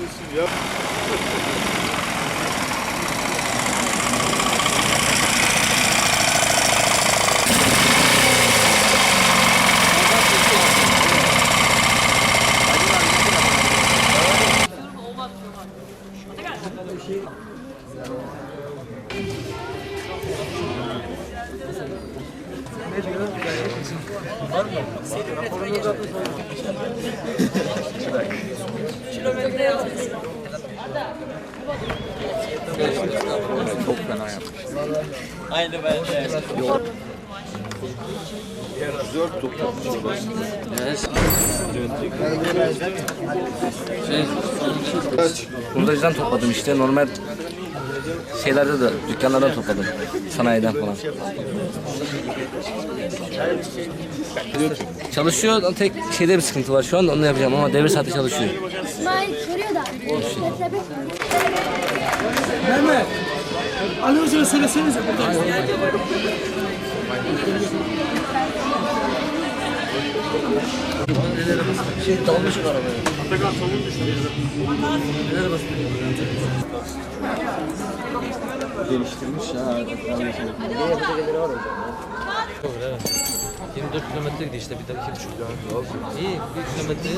yapıyorsun ya? Şey... Çok fena yapmış. Aynı ben de. Dört top yapmış. Şey, Hurdacıdan topladım işte normal şeylerde de dükkanlardan topladım. Sanayiden falan. Çalışıyor tek şeyde bir sıkıntı var şu an onu yapacağım ama devir saati çalışıyor. İsmail soruyor da. Mehmet. Ali Hoca'ya söylesenize burada. Geliştirmiş ya. 24 kilometre gidiyor işte bir de 2,5 kilometre. İyi bir kilometre.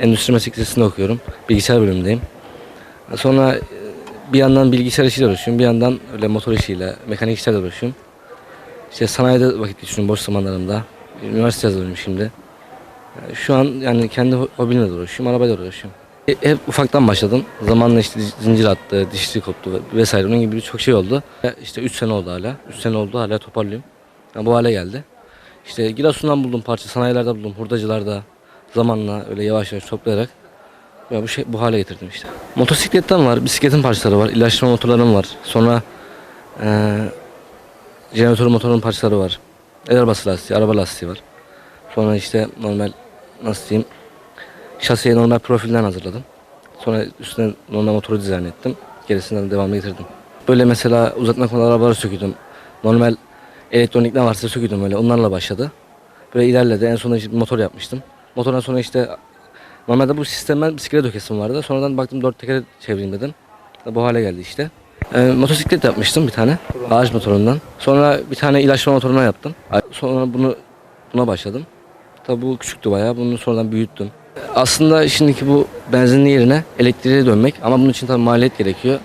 Endüstri Meslek Lisesi'nde okuyorum. Bilgisayar bölümündeyim. Sonra e, bir yandan bilgisayar işiyle uğraşıyorum. Bir yandan öyle motor işiyle, mekanik işlerle uğraşıyorum. İşte sanayide vakit geçiriyorum boş zamanlarımda. Üniversite yazıyorum şimdi. Yani Şu an yani kendi ho- hobimle uğraşıyorum, arabayla uğraşıyorum. E, Hep ufaktan başladım. Zamanla işte zincir attı, dişli koptu vesaire onun gibi çok şey oldu. E, İşte 3 sene oldu hala. 3 sene oldu hala toparlıyorum. Yani bu hale geldi. İşte Giresun'dan buldum parça, sanayilerde buldum, hurdacılarda zamanla öyle yavaş yavaş toplayarak ya bu şey bu hale getirdim işte. Motosikletten var, bisikletin parçaları var, ilaçlama motorlarım var. Sonra eee jeneratör motorunun parçaları var. El arabası lastiği, araba lastiği var. Sonra işte normal nasıl diyeyim şasiye normal profilden hazırladım. Sonra üstüne normal motoru dizayn ettim. Gerisinden devamlı getirdim. Böyle mesela uzatma arabaları söküyordum. Normal elektronik ne varsa söküyordum öyle. Onlarla başladı. Böyle ilerledi. En sonunda işte motor yapmıştım. Motordan sonra işte normalde bu sistemden bisiklet dökesim vardı. Sonradan baktım dört tekere çevireyim dedim. Bu hale geldi işte. Ee, motosiklet yapmıştım bir tane. Ağaç motorundan. Sonra bir tane ilaçlama motoruna yaptım. Sonra bunu buna başladım. Tabi bu küçüktü bayağı. Bunu sonradan büyüttüm. Aslında şimdiki bu benzinli yerine elektriğe dönmek ama bunun için tabii maliyet gerekiyor.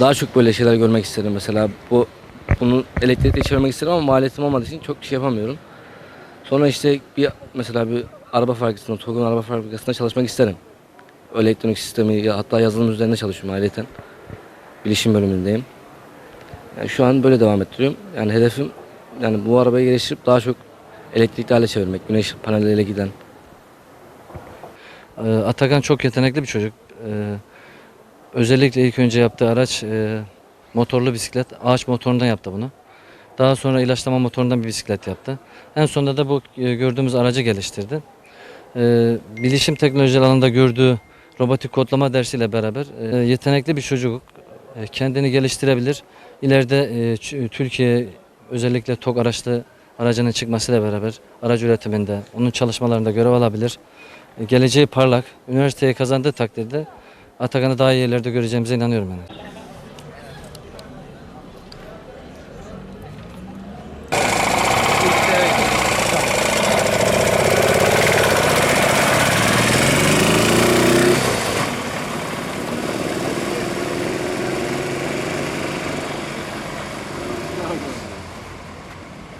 Daha çok böyle şeyler görmek isterim mesela. Bu bunu elektrikle çevirmek isterim ama maliyetim olmadığı için çok şey yapamıyorum. Sonra işte bir mesela bir araba fabrikasında, TOG'un araba fabrikasında çalışmak isterim. Elektronik sistemi hatta yazılım üzerinde çalışıyorum ayrıca. Bilişim bölümündeyim. Yani şu an böyle devam ettiriyorum. Yani hedefim yani bu arabayı geliştirip daha çok elektrikli hale çevirmek. Güneş panelleriyle giden. Ee, Atakan çok yetenekli bir çocuk. Ee, özellikle ilk önce yaptığı araç e, motorlu bisiklet. Ağaç motorundan yaptı bunu. Daha sonra ilaçlama motorundan bir bisiklet yaptı. En sonunda da bu e, gördüğümüz aracı geliştirdi. Ee, bilişim teknolojileri alanında gördüğü robotik kodlama dersiyle beraber e, yetenekli bir çocuk. Kendini geliştirebilir. İleride Türkiye özellikle TOG araçlı aracının çıkmasıyla beraber araç üretiminde, onun çalışmalarında görev alabilir. Geleceği parlak. Üniversiteyi kazandığı takdirde Atakan'ı daha iyi yerlerde göreceğimize inanıyorum yani.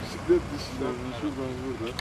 Bisiklet dişiler şuradan burada.